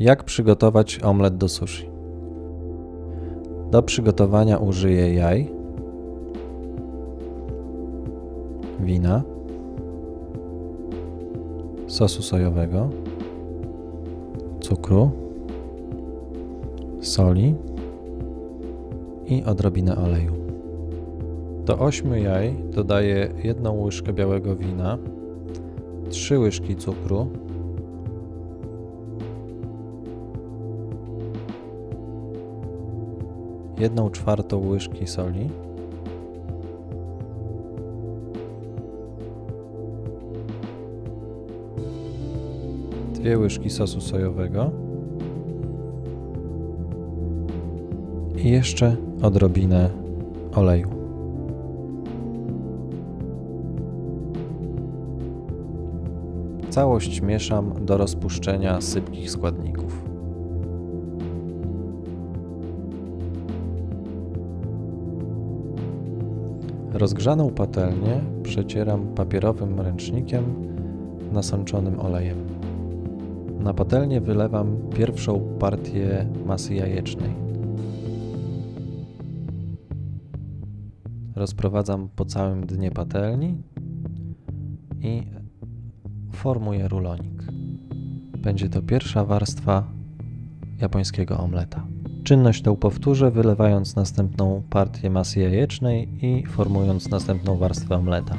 Jak przygotować omlet do sushi? Do przygotowania użyję jaj, wina, sosu sojowego, cukru, soli i odrobinę oleju. Do 8 jaj dodaję jedną łyżkę białego wina, 3 łyżki cukru, jedną czwartą łyżki soli, dwie łyżki sosu sojowego i jeszcze odrobinę oleju. Całość mieszam do rozpuszczenia sypkich składników. Rozgrzaną patelnię przecieram papierowym ręcznikiem nasączonym olejem. Na patelnię wylewam pierwszą partię masy jajecznej. Rozprowadzam po całym dnie patelni i formuję rulonik. Będzie to pierwsza warstwa japońskiego omleta. Czynność tę powtórzę, wylewając następną partię masy jajecznej i formując następną warstwę omleta.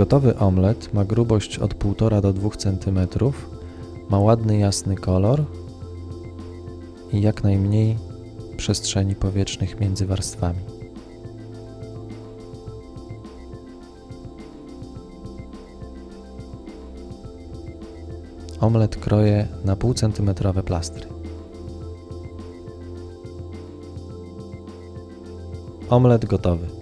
Gotowy omlet ma grubość od 1,5 do 2 cm, ma ładny jasny kolor i jak najmniej przestrzeni powietrznych między warstwami. Omlet kroję na pół centymetrowe plastry. Omlet gotowy.